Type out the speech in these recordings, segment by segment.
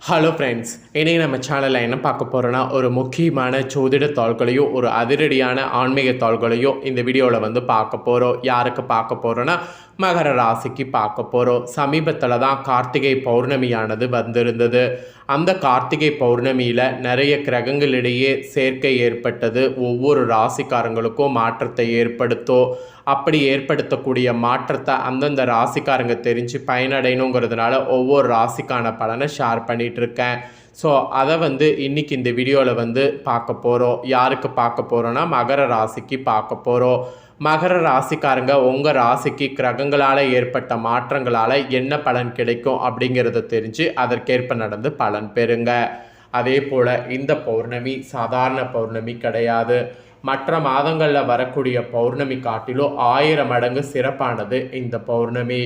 Hello friends இன்றைக்கி நம்ம சேனலில் என்ன பார்க்க போகிறோன்னா ஒரு முக்கியமான ஜோதிட தாள்களையும் ஒரு அதிரடியான ஆன்மீக தாள்களையும் இந்த வீடியோவில் வந்து பார்க்க போகிறோம் யாருக்கு பார்க்க போகிறோன்னா மகர ராசிக்கு பார்க்க போகிறோம் சமீபத்தில் தான் கார்த்திகை பௌர்ணமியானது வந்திருந்தது. அந்த கார்த்திகை பௌர்ணமியில் நிறைய கிரகங்களிடையே சேர்க்கை ஏற்பட்டது. ஒவ்வொரு ராசிக்காரங்களுக்கும் மாற்றத்தை ஏற்படுத்தும். அப்படி ஏற்படுத்தக்கூடிய மாற்றத்தை அந்தந்த ராசிக்காரங்க தெரிஞ்சு பயனடையணுங்கிறதுனால ஒவ்வொரு ராசிக்கான பலனை ஷேர் பண்ணிகிட்ருக்கேன் ஸோ அதை வந்து இன்றைக்கி இந்த வீடியோவில் வந்து பார்க்க போகிறோம் யாருக்கு பார்க்க போகிறோன்னா மகர ராசிக்கு பார்க்க போகிறோம் மகர ராசிக்காரங்க உங்கள் ராசிக்கு கிரகங்களால் ஏற்பட்ட மாற்றங்களால் என்ன பலன் கிடைக்கும் அப்படிங்கிறத தெரிஞ்சு அதற்கேற்ப நடந்து பலன் பெறுங்க. அதே போல் இந்த பௌர்ணமி சாதாரண பௌர்ணமி கிடையாது. மற்ற மாதங்களில் வரக்கூடிய பௌர்ணமி காட்டிலும் ஆயிரம் மடங்கு சிறப்பானது இந்த பௌர்ணமி.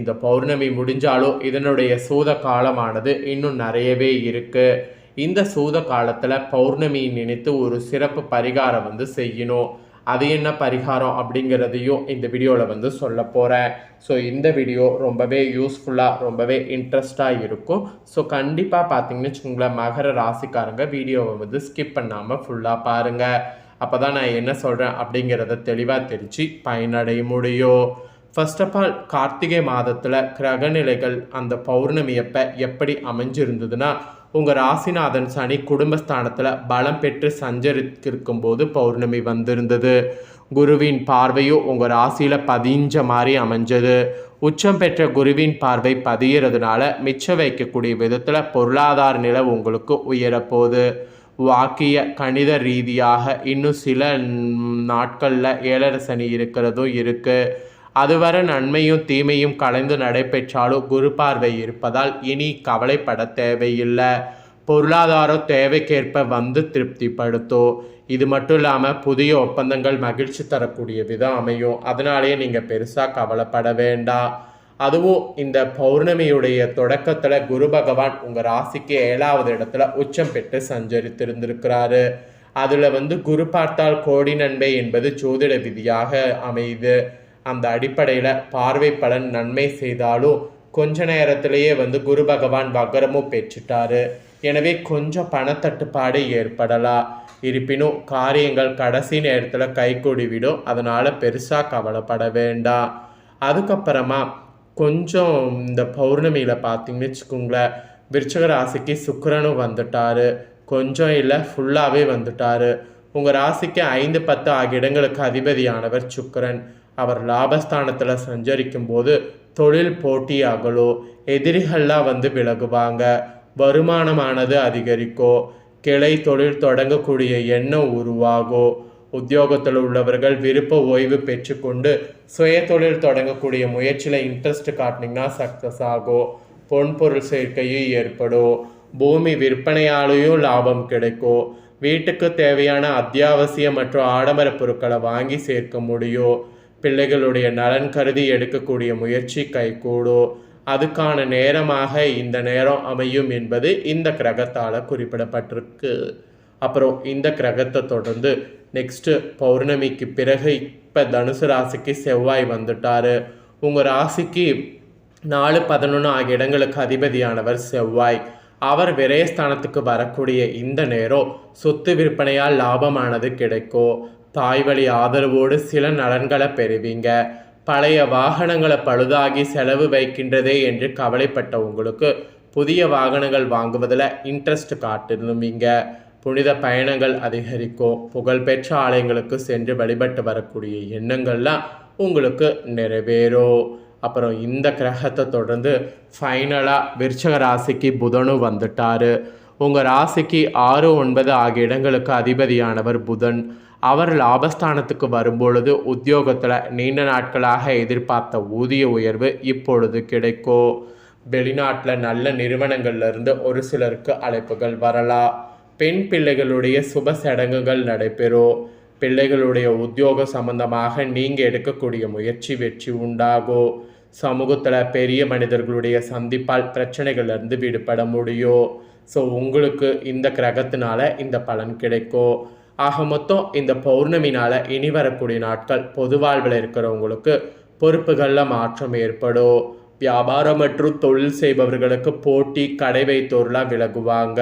இந்த பௌர்ணமி முடிஞ்சாலும் இதனுடைய சூத காலமானது இன்னும் நிறையவே இருக்குது இந்த சூத காலத்தில் பௌர்ணமியை நினைத்து ஒரு சிறப்பு பரிகாரம் வந்து செய்யணும். அது என்ன பரிகாரம் அப்படிங்கிறதையும் இந்த வீடியோவில் வந்து சொல்ல போகிறேன் ஸோ இந்த வீடியோ ரொம்பவே யூஸ்ஃபுல்லாக ரொம்பவே இன்ட்ரெஸ்டாக இருக்கும். ஸோ கண்டிப்பாக பார்த்தீங்கன்னு வச்சுக்கோங்களேன் மகர ராசிக்காரங்க வீடியோவை வந்து ஸ்கிப் பண்ணாமல் ஃபுல்லாக பாருங்கள் அப்போ தான் நான் என்ன சொல்கிறேன் அப்படிங்கிறத தெளிவாக தெரிஞ்சு பயனடைய முடியும். ஃபர்ஸ்ட் ஆஃப் ஆல் கார்த்திகை மாதத்தில் கிரகநிலைகள் அந்த பௌர்ணமி எப்போ எப்படி அமைஞ்சிருந்ததுன்னா உங்கள் ராசிநாதன் சனி குடும்பஸ்தானத்தில் பலம் பெற்று சஞ்சரித்திருக்கும் போது பௌர்ணமி வந்திருந்தது. குருவின் பார்வையும் உங்கள் ராசியில் பதிஞ்ச மாதிரி அமைஞ்சது. உச்சம் பெற்ற குருவின் பார்வை பதியறதுனால மிச்சம் வைக்கக்கூடிய விதத்தில் பொருளாதார நிலை உங்களுக்கு உயரப்போகுது. வாக்கிய கணித ரீதியாக இன்னும் சில நாட்களில் ஏழரசனி இருக்கிறதும் இருக்குது அதுவரை நன்மையும் தீமையும் கலந்து நடைபெற்றாலும் குரு பார்வை இருப்பதால் இனி கவலைப்பட தேவையில்லை. பொருளாதாரம் தேவைக்கேற்ப வந்து திருப்திப்படுத்தும் இது மட்டும் இல்லாமல் புதிய ஒப்பந்தங்கள் மகிழ்ச்சி தரக்கூடிய விதம் அமையும். அதனாலேயே நீங்கள் பெருசாக கவலைப்பட வேண்டாம். அதுவும் இந்த பௌர்ணமியுடைய தொடக்கத்தில் குரு பகவான் உங்கள் ராசிக்கு ஏழாவது இடத்துல உச்சம் பெற்று சஞ்சரித்திருந்திருக்கிறாரு. அதில் வந்து குரு பார்த்தால் கோடி நன்மை என்பது ஜோதிட விதியாக அமையுது. அந்த அடிப்படையில் பார்வை பலன் நன்மை செய்தாலும் கொஞ்ச நேரத்திலேயே வந்து குரு பகவான் வக்கரமும் பெற்றுட்டாரு. எனவே கொஞ்சம் பணத்தட்டுப்பாடு ஏற்படலாம் இருப்பினும் காரியங்கள் கடைசி நேரத்தில் கைகூடி விடும். அதனால் பெருசாக கவலைப்பட வேண்டாம் அதுக்கப்புறமா கொஞ்சம் இந்த பௌர்ணமியில் பார்த்தீங்கன்னு வச்சுக்கோங்களேன் விருச்சக ராசிக்கு சுக்கரனும் வந்துட்டாரு. கொஞ்சம் இல்லை ஃபுல்லாகவே வந்துட்டாரு. உங்கள் ராசிக்கு ஐந்து பத்து ஆகிய இடங்களுக்கு அதிபதியானவர் சுக்கரன். அவர் லாபஸ்தானத்தில் சஞ்சரிக்கும் போது தொழில் போட்டியாகலோ எதிரிகள்லாம் வந்து விலகுவாங்க. வருமானமானது அதிகரிக்கோ கிளை தொழில் தொடங்கக்கூடிய எண்ணம் உருவாகும் உத்தியோகத்தில் உள்ளவர்கள் விருப்ப ஓய்வு பெற்றுக்கொண்டு சுய தொழில் தொடங்கக்கூடிய முயற்சியில் இன்ட்ரெஸ்ட் காட்டினீங்கன்னா சக்ஸஸ் ஆகும் பொன்பொருள் சேர்க்கையும் ஏற்படும் பூமி விற்பனையாலேயும் லாபம் கிடைக்கும் வீட்டுக்கு தேவையான அத்தியாவசிய மற்றும் ஆடம்பர பொருட்களை வாங்கி சேர்க்க முடியும் பிள்ளைகளுடைய நலன் கருதி எடுக்கக்கூடிய முயற்சி கைகூடும் அதுக்கான நேரமாக இந்த நேரம் அமையும் என்பது இந்த கிரகத்தால் குறிப்பிடப்பட்டிருக்கு. அப்புறம் இந்த கிரகத்தை தொடர்ந்து நெக்ஸ்ட்டு பௌர்ணமிக்கு பிறகு இப்போ தனுசு ராசிக்கு செவ்வாய் வந்துட்டார். உங்கள் ராசிக்கு நாலு பதினொன்று ஆகிய இடங்களுக்கு அதிபதியானவர் செவ்வாய். அவர் விரயஸ்தானத்துக்கு வரக்கூடிய இந்த நேரம் சொத்து விற்பனையால் லாபமானது கிடைக்கும். தாய் வழி ஆதரவோடு சில நலன்களை பெறுவீங்க. பழைய வாகனங்களை பழுதாகி செலவு வைக்கின்றதே என்று கவலைப்பட்ட உங்களுக்கு புதிய வாகனங்கள் வாங்குவதில் இன்ட்ரெஸ்ட் காட்டிருந்தீங்க. புனித பயணங்கள் அதிகரிக்கும். புகழ்பெற்ற ஆலயங்களுக்கு சென்று வழிபட்டு வரக்கூடிய எண்ணங்கள்லாம் உங்களுக்கு நிறைவேறும். அப்புறம் இந்த கிரகத்தை தொடர்ந்து ஃபைனலாக விருச்சக ராசிக்கு புதனும் வந்துட்டார். உங்கள் ராசிக்கு ஆறு ஒன்பது ஆகிய இடங்களுக்கு அதிபதியானவர் புதன். அவர் லாபஸ்தானத்துக்கு வரும்பொழுது உத்தியோகத்தில் நீண்ட நாட்களாக எதிர்பார்த்த ஊதிய உயர்வு இப்பொழுது கிடைக்கும் வெளிநாட்டில் நல்ல நிறுவனங்கள்லேருந்து ஒரு சிலருக்கு அழைப்புகள் வரலாம் பெண் பிள்ளைகளுடைய சுப சடங்குகள் நடைபெறும் பிள்ளைகளுடைய உத்தியோக சம்பந்தமாக நீங்கள் எடுக்கக்கூடிய முயற்சி வெற்றி உண்டாகும் சமூகத்தில் பெரிய மனிதர்களுடைய சந்திப்பால் பிரச்சனைகள்லேருந்து விடுபட முடியும் ஸோ உங்களுக்கு இந்த கிரகத்தினால இந்த பலன் கிடைக்கும் ஆக மொத்தம் இந்த பௌர்ணமினால் இனி வரக்கூடிய நாட்கள் பொது வாழ்வில் இருக்கிறவங்களுக்கு பொறுப்புகளில் மாற்றம் ஏற்படும். வியாபாரம் மற்றும் தொழில் செய்பவர்களுக்கு போட்டி கடை வைத்தோர்லாம் விலகுவாங்க.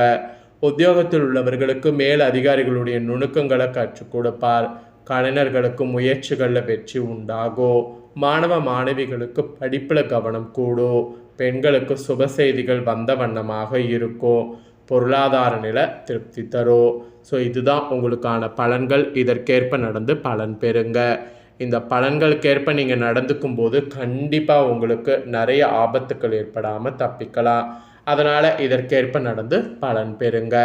உத்தியோகத்தில் உள்ளவர்களுக்கு மேல் அதிகாரிகளுடைய நுணுக்கங்களை கற்றுக் கொடுப்பார். கலைஞர்களுக்கு முயற்சிகளில் வெற்றி உண்டாகும். மாணவ மாணவிகளுக்கு படிப்பில் கவனம் கூடும். பெண்களுக்கு சுப செய்திகள் வந்த வண்ணமாக இருக்கும். பொருளாதார நிலை திருப்தி தரும் ஸோ இதுதான் உங்களுக்கான பலன்கள். இதற்கேற்ப நடந்து பலன் பெறுங்க. இந்த பலன்களுக்கேற்ப நீங்கள் நடந்துக்கும் போது கண்டிப்பாக உங்களுக்கு நிறைய ஆபத்துக்கள் ஏற்படாமல் தப்பிக்கலாம். அதனால் இதற்கேற்ப நடந்து பலன் பெறுங்க.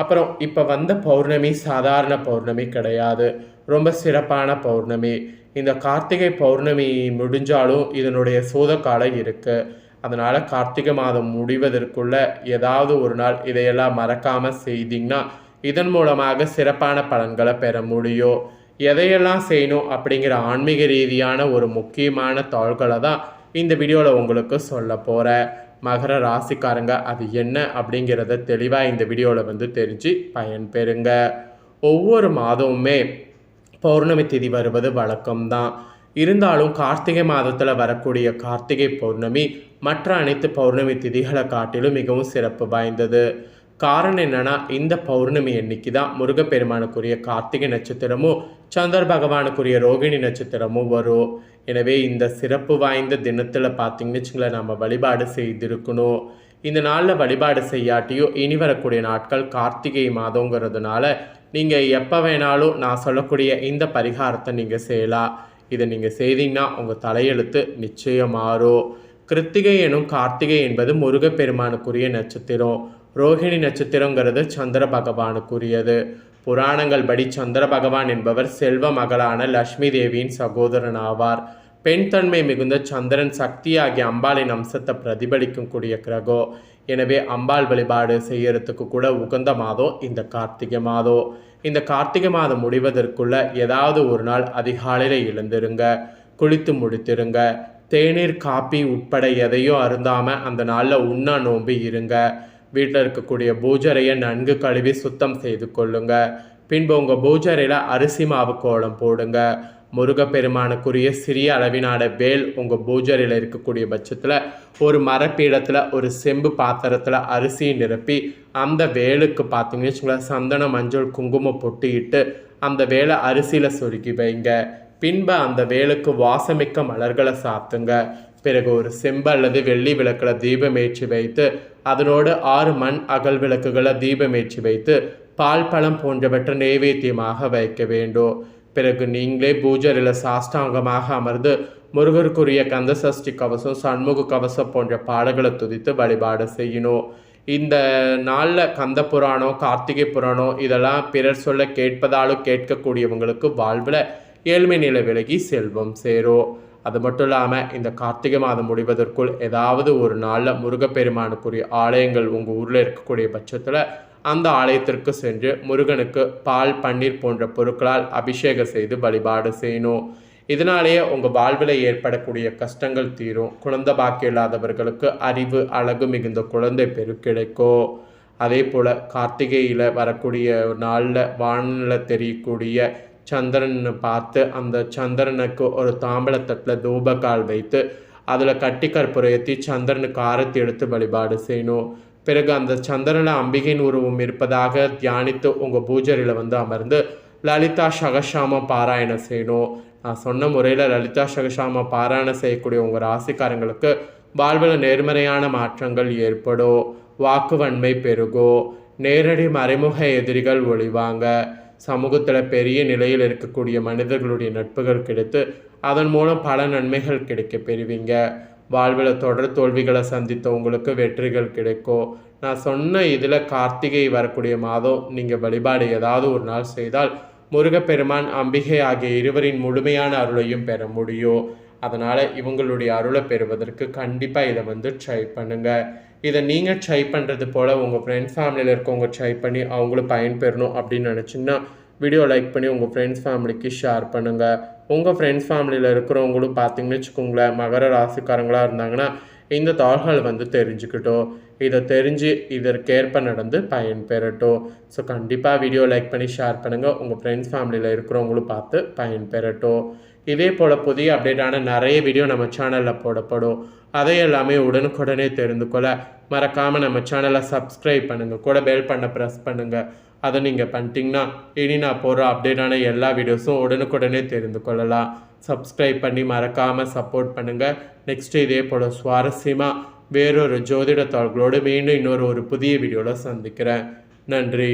அப்புறம் இப்போ வந்த பௌர்ணமி சாதாரண பௌர்ணமி கிடையாது. ரொம்ப சிறப்பான பௌர்ணமி. இந்த கார்த்திகை பௌர்ணமி முடிஞ்சாலும் இதனுடைய சூதக்காலம் இருக்குது அதனால் கார்த்திகை மாதம் முடிவதற்குள்ள ஏதாவது ஒரு நாள் இதையெல்லாம் மறக்காமல் செய்தீங்கன்னா இதன் மூலமாக சிறப்பான பலன்களை பெற முடியும். எதையெல்லாம் செய்யணும் அப்படிங்கிற ஆன்மீக ரீதியான ஒரு முக்கியமான தாள்களை தான் இந்த வீடியோவில் உங்களுக்கு சொல்ல போகிறேன் மகர ராசிக்காரங்க அது என்ன அப்படிங்கிறத தெளிவாக இந்த வீடியோவில் வந்து தெரிஞ்சு பயன்பெறுங்க. ஒவ்வொரு மாதமுமே பௌர்ணமி திதி வருவது வழக்கம்தான். இருந்தாலும் கார்த்திகை மாதத்தில் வரக்கூடிய கார்த்திகை பௌர்ணமி மற்ற அனைத்து பௌர்ணமி திதிகளை காட்டிலும் மிகவும் சிறப்பு வாய்ந்தது. காரணம் என்னன்னா இந்த பௌர்ணமி அன்னைக்கு தான் முருகப்பெருமானுக்குரிய கார்த்திகை நட்சத்திரமும் சந்திர பகவானுக்குரிய ரோகிணி நட்சத்திரமும் வரும். எனவே இந்த சிறப்பு வாய்ந்த தினத்தில் பார்த்தீங்கன்னு வச்சுங்களேன் நம்ம வழிபாடு செய்திருக்கணும். இந்த நாளில் வழிபாடு செய்யாட்டியும் இனி வரக்கூடிய நாட்கள் கார்த்திகை மாதங்கிறதுனால நீங்கள் எப்போ வேணாலும் நான் சொல்லக்கூடிய இந்த பரிகாரத்தை நீங்கள் செய்யலாம். இதை நீங்கள் செய்தீங்கன்னா உங்கள் தலையெழுத்து நிச்சயம் மாறும் கிருத்திகை எனும் கார்த்திகை என்பது முருகப்பெருமானுக்குரிய நட்சத்திரம். ரோஹிணி நட்சத்திரங்கிறது சந்திர பகவானுக்குரியது. புராணங்கள் படி சந்திர பகவான் என்பவர் செல்வ மகளான லக்ஷ்மி தேவியின் சகோதரன் ஆவார் பெண் தன்மை மிகுந்த சந்திரன் சக்தி ஆகிய அம்பாளின் அம்சத்தை பிரதிபலிக்கும் கூடிய கிரகம் எனவே அம்பாள் வழிபாடு செய்யறதுக்கு கூட உகந்த மாதம் இந்த கார்த்திகை மாதம். இந்த கார்த்திகை மாதம் முடிவதற்குள்ள ஏதாவது ஒரு நாள் அதிகாலையில் எழுந்திருங்க குளித்து முடித்திருங்க. தேநீர் காப்பி உட்பட எதையும் அருந்தாமல் அந்த நாளில் உண்ணா நோம்பி இருங்க. வீட்டில் இருக்கக்கூடிய பூஜரையை நன்கு கழுவி சுத்தம் செய்து கொள்ளுங்க. பின்பு உங்கள் பூஜரையில் அரிசி மாவு கோலம் போடுங்க. முருகப்பெருமானுக்குரிய சிறிய அளவினான வேல் உங்கள் பூஜரில் இருக்கக்கூடிய பட்சத்தில் ஒரு மரப்பீடத்தில் ஒரு செம்பு பாத்திரத்தில் அரிசியை நிரப்பி அந்த வேலுக்கு பார்த்தீங்கன்னு வச்சுங்களேன் சந்தன மஞ்சள் குங்குமம் பொட்டிட்டு அந்த வேலை அரிசியில் சொருக்கி வைங்க. பின்பு அந்த வேலுக்கு வாசமிக்க மலர்களை சாத்துங்க. பிறகு ஒரு செம்பு அல்லது வெள்ளி விளக்கில் தீபமேற்றி வைத்து அதனோடு ஆறு மண் அகல் விளக்குகளை தீபமேற்றி வைத்து பால் பழம் போன்றவற்றை நைவேத்தியமாக வைக்க வேண்டும். பிறகு நீங்களே பூஜரில் சாஷ்டாங்கமாக அமர்ந்து முருகருக்குரிய கந்த சஷ்டி கவசம் சண்முக கவசம் போன்ற பாடல்களை துதித்து வழிபாடு செய்யணும் இந்த நாளில் கந்த புராணம் கார்த்திகை புராணம் இதெல்லாம் பிறர் சொல்ல கேட்பதாலும் கேட்கக்கூடியவங்களுக்கு வாழ்வில் ஏழ்மை நிலை விலகி செல்வம் சேரும். அது மட்டும் இல்லாமல் இந்த கார்த்திகை மாதம் முடிவதற்குள் ஏதாவது ஒரு நாளில் முருகப்பெருமானுக்குரிய ஆலயங்கள் உங்கள் ஊரில் இருக்கக்கூடிய பட்சத்தில் அந்த ஆலயத்திற்கு சென்று முருகனுக்கு பால் பன்னீர் போன்ற பொருட்களால் அபிஷேகம் செய்து வழிபாடு செய்யணும். இதனாலேயே உங்கள் வாழ்வில் ஏற்படக்கூடிய கஷ்டங்கள் தீரும். குழந்தை பாக்கியம் இல்லாதவர்களுக்கு அறிவு அழகு மிகுந்த குழந்தை பெரு கிடைக்கும். அதே போல் கார்த்திகையில் வரக்கூடிய நாளில் வானில் தெரியக்கூடிய சந்திரன் பார்த்து அந்த சந்திரனுக்கு ஒரு தாம்பளத்தட்டில் தூபக்கால் வைத்து அதில் கட்டி கற்பூரம் சந்திரனுக்கு ஆரத்தி எடுத்து வழிபாடு செய்யணும். பிறகு அந்த சந்திரனில் அம்பிகையின் உருவம் இருப்பதாக தியானித்து உங்கள் பூஜரியில் வந்து அமர்ந்து லலிதா சகசாம பாராயணம் செய்யணும். நான் சொன்ன முறையில் லலிதா சகசாம பாராயணம் செய்யக்கூடிய உங்கள் ராசிக்காரங்களுக்கு வாழ்வில் நேர்மறையான மாற்றங்கள் ஏற்படும். வாக்குவன்மை பெருகும் நேரடி மறைமுக எதிரிகள் ஒழிவாங்க சமூகத்தில் பெரிய நிலையில் இருக்கக்கூடிய மனிதர்களுடைய நட்புகள் கிடைத்து அதன் மூலம் பல நன்மைகள் கிடைக்க பெறுவீங்க. வாழ்வில் தொடர் தோல்விகளை சந்தித்த உங்களுக்கு வெற்றிகள் கிடைக்கும் நான் சொன்ன இதில் கார்த்திகை வரக்கூடிய மாதம் நீங்கள் வழிபாடு ஏதாவது ஒரு நாள் செய்தால் முருகப்பெருமான் அம்பிகை ஆகிய இருவரின் முழுமையான அருளையும் பெற முடியும் அதனால் இவங்களுடைய அருளை பெறுவதற்கு கண்டிப்பாக இதை வந்து ட்ரை பண்ணுங்கள் இதை நீங்கள் ட்ரை பண்ணுறது போல் உங்கள் ஃப்ரெண்ட்ஸ் ஃபேமிலியில் இருக்கவங்க ட்ரை பண்ணி அவங்களும் பயன்பெறணும் அப்படின்னு நினச்சிங்கன்னா வீடியோ லைக் பண்ணி உங்கள் ஃப்ரெண்ட்ஸ் ஃபேமிலிக்கு ஷேர் பண்ணுங்கள் உங்கள் ஃப்ரெண்ட்ஸ் ஃபேமிலியில் இருக்கிறவங்களும் பார்த்தீங்கன்னு வச்சுக்கோங்களேன் மகர ராசிக்காரங்களாக இருந்தாங்கன்னா இந்த தாள்கள் வந்து தெரிஞ்சுக்கிட்டோம். இதை தெரிஞ்சு இதற்கேற்ப நடந்து பயன்பெறட்டும் ஸோ கண்டிப்பாக வீடியோ லைக் பண்ணி ஷேர் பண்ணுங்கள் உங்கள் ஃப்ரெண்ட்ஸ் ஃபேமிலியில் இருக்கிறவங்களும் பார்த்து பயன்பெறட்டும் இதே போல் புதிய அப்டேட்டான நிறைய வீடியோ நம்ம சேனலில் போடப்படும். அதை எல்லாமே உடனுக்குடனே தெரிந்து கொள்ள மறக்காமல் நம்ம சேனலை சப்ஸ்கிரைப் பண்ணுங்கள் கூட பெல் பண்ண ப்ரெஸ் பண்ணுங்கள் அதை நீங்கள் பண்ணிட்டீங்கன்னா இனி நான் போகிற அப்டேட்டான எல்லா வீடியோஸும் உடனுக்குடனே தெரிந்து கொள்ளலாம். சப்ஸ்கிரைப் பண்ணி மறக்காமல் சப்போர்ட் பண்ணுங்கள் நெக்ஸ்ட்டு இதே போல் சுவாரஸ்யமாக வேறொரு ஜோதிட தாள்களோடு மீண்டும் இன்னொரு ஒரு புதிய வீடியோவில் சந்திக்கிறேன். நன்றி.